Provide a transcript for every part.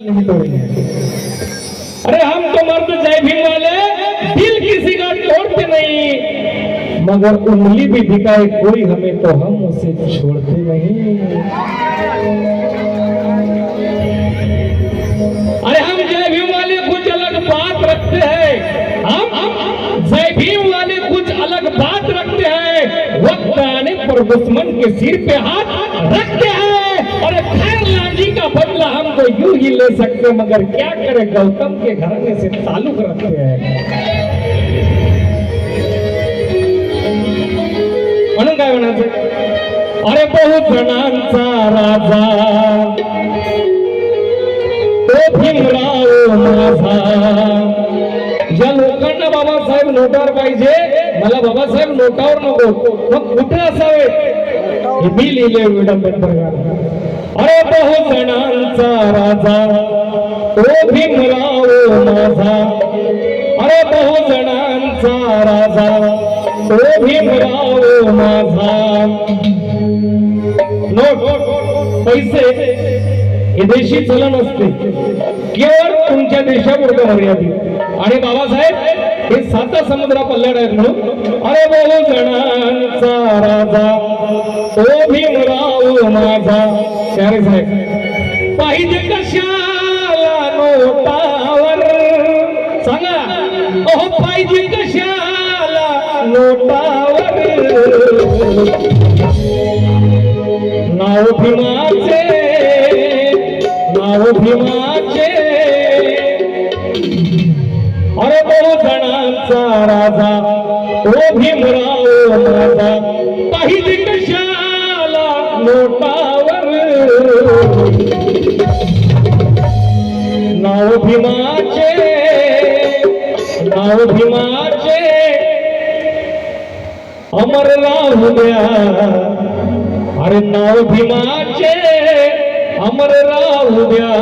अरे हम तो मर्द जय भीम वाले, दिल किसी का तोड़ते नहीं। मगर उंगली भी दिखाए कोई हमें तो हम उसे छोड़ते नहीं। अरे हम जय भीम वाले कुछ अलग बात रखते हैं। हम हम जय भीम वाले कुछ अलग बात रखते हैं। वक्त आने पर दुश्मन के सिर पे हाथ रखते खैर का बदला हम तो यूं ही ले सकते मगर क्या करे गौतम के घराने से ताल्लुक रखते हैं? म्हणून काय म्हणायचं? अरे बहु जणांचा राजा तो भीमराव माझा. ज्या लोकांना बाबासाहेब नोटावर पाहिजे मला बाबासाहेब नोटावर नको. मग कुठे असावे? मी लिहिले विडंबन प्रकार अरे बहु जणांचा राजा ओ भीमराव माझा. अरे बहुजणांचा राजा ओ भीमराव माझा. नोट पैसे. हे देशी चलन असते. केवळ तुमच्या देशापुरतं मर्यादित. आणि बाबासाहेब हे साता समुद्रा पल्ल्याड आहेत म्हणून. अरे बहु जणांचा राजा ओ भीमराव माझा प्यारे साहेब. पाहिजे कशाला नोटावर सांगा. अहो पाहिजे कशाला नोटावर नाव भीमाचे नाव भीमाचे. अरे बहु जणांचा राजा ओ भीमराव माझा. पाहिजे कशाला नोटावर नाव भीमाचे नाव भीमाचे अमर राहू द्या अरे नाव भीमाचे अमर राहू द्या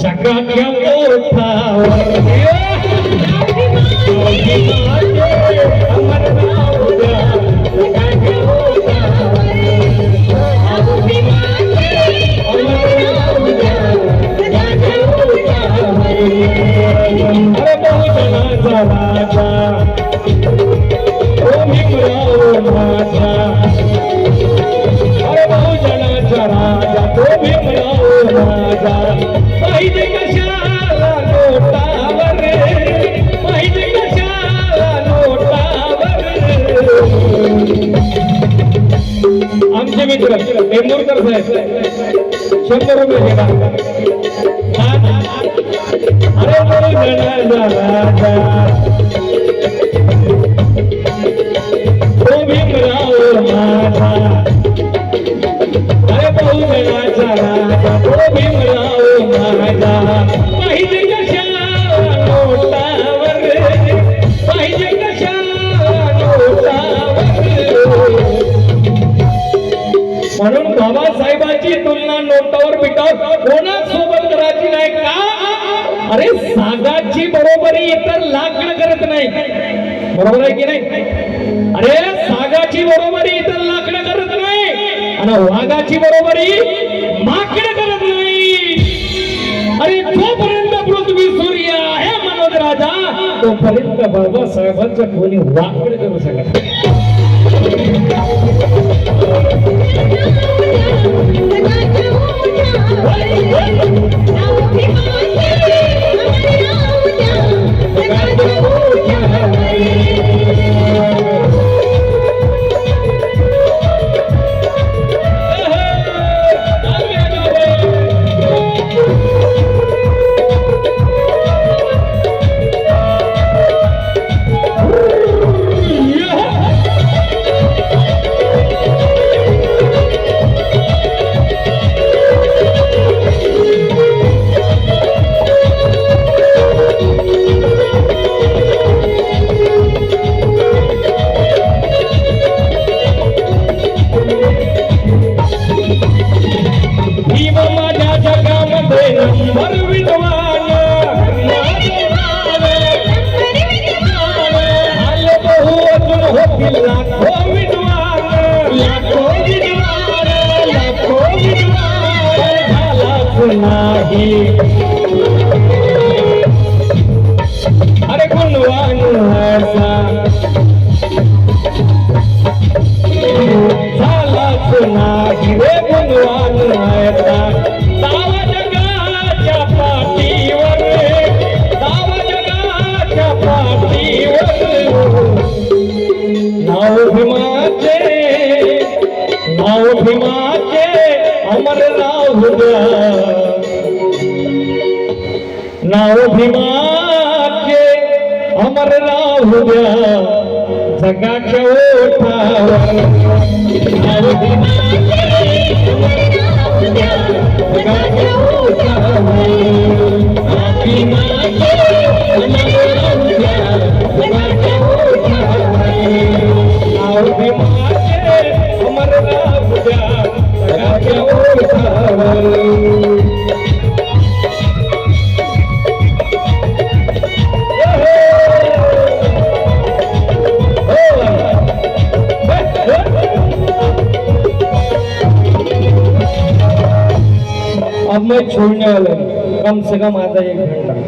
जगाच्या मोठावर बहुजनाचा राजा ओ भीमराव माझा अरे बहुजनाचा राजा तो भीमराव माझा पाहिजे कशाला नोटावर पाहिजे कशाला नोटावर आमचे मित्र साहेब शंभर रुपये घेणार Oh, پریم نه सागाची बरोबरी इतर लाकड करत नाही. बरोबर आहे की नाही? अरे सागाची बरोबरी इतर लाकड करत नाही. आणि वाघाची बरोबरी माकड करत नाही. अरे जोपर्यंत पृथ्वी सूर्य आहे मनोज राजा तोपर्यंत बाबासाहेबांच्या कोणी वाकड करू शकत नाव भीमाचे अमर द्या. जगाच्या ओठावर. नाव भीमाचे अमर द्या. जगाच्या ओठावर. नाव द्या. जगाच्या ओठावर. अब मैं छोड़ने वाला हूँ कम से कम आधा एक घंटा.